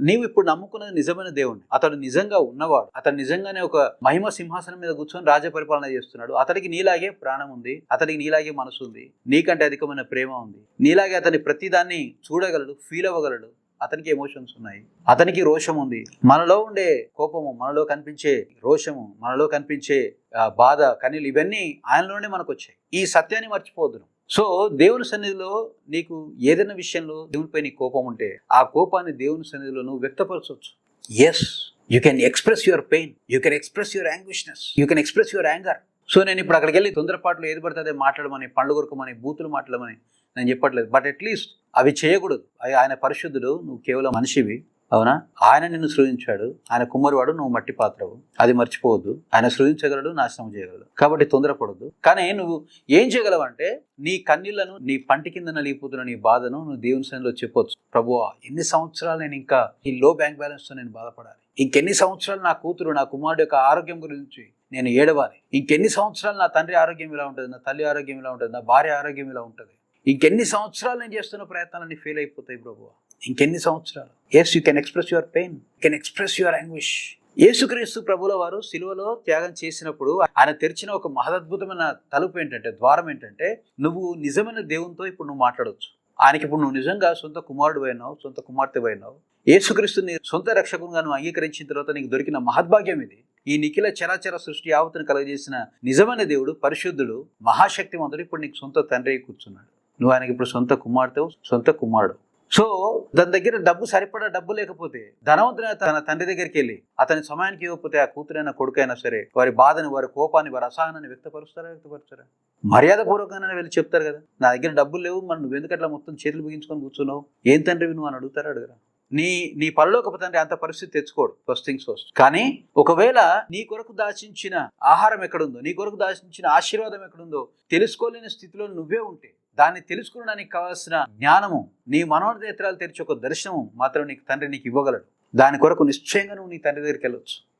నీవు ఇప్పుడు నమ్ముకున్నది నిజమైన దేవుణ్ణి. అతడు నిజంగా ఉన్నవాడు. అతడు నిజంగానే ఒక మహిమ సింహాసనం మీద కూర్చొని రాజ్య పరిపాలన చేస్తున్నాడు. అతడికి నీలాగే ప్రాణం ఉంది. అతడికి నీలాగే మనసు ఉంది. నీకంటే అధికమైన ప్రేమ ఉంది. నీలాగే అతని ప్రతిదాన్ని చూడగలడు ఫీల్ అవ్వగలడు. అతనికి ఎమోషన్స్ ఉన్నాయి. అతనికి రోషం ఉంది. మనలో ఉండే కోపము మనలో కనిపించే రోషము మనలో కనిపించే బాధ కనీలు ఇవన్నీ ఆయనలోనే మనకు వచ్చాయి ఈ సత్యాన్ని మర్చిపోవద్దు సో దేవుని సన్నిధిలో నీకు ఏదైనా విషయంలో దేవునిపై నీ కోపం ఉంటే ఆ కోపాన్ని దేవుని సన్నిధిలో నువ్వు వ్యక్తపరచవచ్చు. Yes you can express your pain you can express your anguishness you can express your anger so నేను ఇప్పుడు అక్కడికి వెళ్ళి తొందరపాట్లు ఏది పడితే అదే మాట్లాడమని పండ్లు కొరకమని బూతులు మాట్లాడమని నేను చెప్పట్లేదు. బట్ అట్లీస్ట్ అవి చేయకూడదు. ఆయన పరిశుద్ధుడు నువ్వు కేవలం మనిషివి. అవునా? ఆయన నిన్ను సృజించాడు. ఆయన కుమ్మరివాడు నువ్వు మట్టి పాత్రవు. అది మర్చిపోవద్దు. ఆయన సృజించగలడు నాశనం చేయగలడు. కాబట్టి తొందరపడద్దు. కానీ నువ్వు ఏం చేయగలవంటే నీ కన్నీళ్ళను నీ పంటి కింద నలిగిపోతున్న నీ బాధను నువ్వు దేవుని సన్నిధిలో చెప్పొచ్చు ప్రభువా ఎన్ని సంవత్సరాలు నేను ఇంకా ఈ లో బ్యాంక్ బ్యాలెన్స్తో నేను బాధపడాలి? ఇంకెన్ని సంవత్సరాలు నా కూతురు నా కుమారుడు యొక్క ఆరోగ్యం గురించి నేను ఏడవాలి? ఇంకెన్ని సంవత్సరాలు నా తండ్రి ఆరోగ్యం ఇలా ఉంటుంది నా తల్లి ఆరోగ్యం ఇలా ఉంటుంది నా భార్య ఆరోగ్యం ఇలా ఉంటుంది? ఇంకెన్ని సంవత్సరాలు నేను చేస్తున్న ప్రయత్నాలన్నీ ఫెయిల్ అయిపోతాయి ప్రభువా ఇంకెన్ని సంవత్సరాలు? Yes you can express your pain can express your anguish యేసుక్రీస్తు ప్రభుల వారు సిలువలో త్యాగం చేసినప్పుడు ఆయన తెరిచిన ఒక మహదద్భుతమైన తలుపు ఏంటంటే ద్వారం ఏంటంటే నువ్వు నిజమైన దేవునితో ఇప్పుడు నువ్వు మాట్లాడవచ్చు ఆయనకి ఇప్పుడు నువ్వు నిజంగా సొంత కుమారుడు అయినావు సొంత కుమార్తె అయినావు. యేసుక్రీస్తుని సొంత రక్షకునిగా నువ్వు అంగీకరించిన తర్వాత నీకు దొరికిన మహద్భాగ్యం ఇది. ఈ నిఖిల చరాచర సృష్టి యావత్తును కలగజేసిన నిజమైన దేవుడు పరిశుద్ధుడు మహాశక్తివంతుడు ఇప్పుడు నీకు సొంత తండ్రి కూర్చున్నాడు. నువ్వు ఆయనకి ఇప్పుడు సొంత కుమార్తెవు సొంత కుమారుడు. సో దాని దగ్గర డబ్బు సరిపడా డబ్బు లేకపోతే ధనవంతుడైన తన తండ్రి దగ్గరికి వెళ్ళి అతని సమయానికి ఇవ్వకపోతే ఆ కూతురైనా కొడుకైనా సరే వారి బాధని వారి కోపాన్ని వారి అసహనాన్ని వ్యక్తపరుస్తారా వ్యక్తపరుస్తారా? మర్యాద పూర్వకంగానే వెళ్ళి చెప్తారు కదా. నా దగ్గర డబ్బులు లేవు మరి నువ్వు ఎందుకట్లా మొత్తం చేతులు బిగించుకొని కూర్చున్నావు? ఏం తండ్రివి నువ్వు అని అడుగుతారా అడుగురా. నీ నీ పరలోకపు తండ్రి అంత పరిస్థితి తెచ్చుకోడు ఫస్ట్ థింగ్స్ ఫస్ట్ కానీ ఒకవేళ నీ కొరకు దాచించిన ఆహారం ఎక్కడుందో నీ కొరకు దాచించిన ఆశీర్వాదం ఎక్కడుందో తెలుసుకోలేని స్థితిలో నువ్వే ఉంటే దాన్ని తెలుసుకోవడానికి కావాల్సిన జ్ఞానము నీ మనోనేత్రాలు తెరిచి ఒక దర్శనము మాత్రం నీకు తండ్రి నీకు ఇవ్వగలడు. దాని కొరకు నిశ్చయంగా నువ్వు నీ తండ్రి దగ్గరికి వెళ్ళొచ్చు.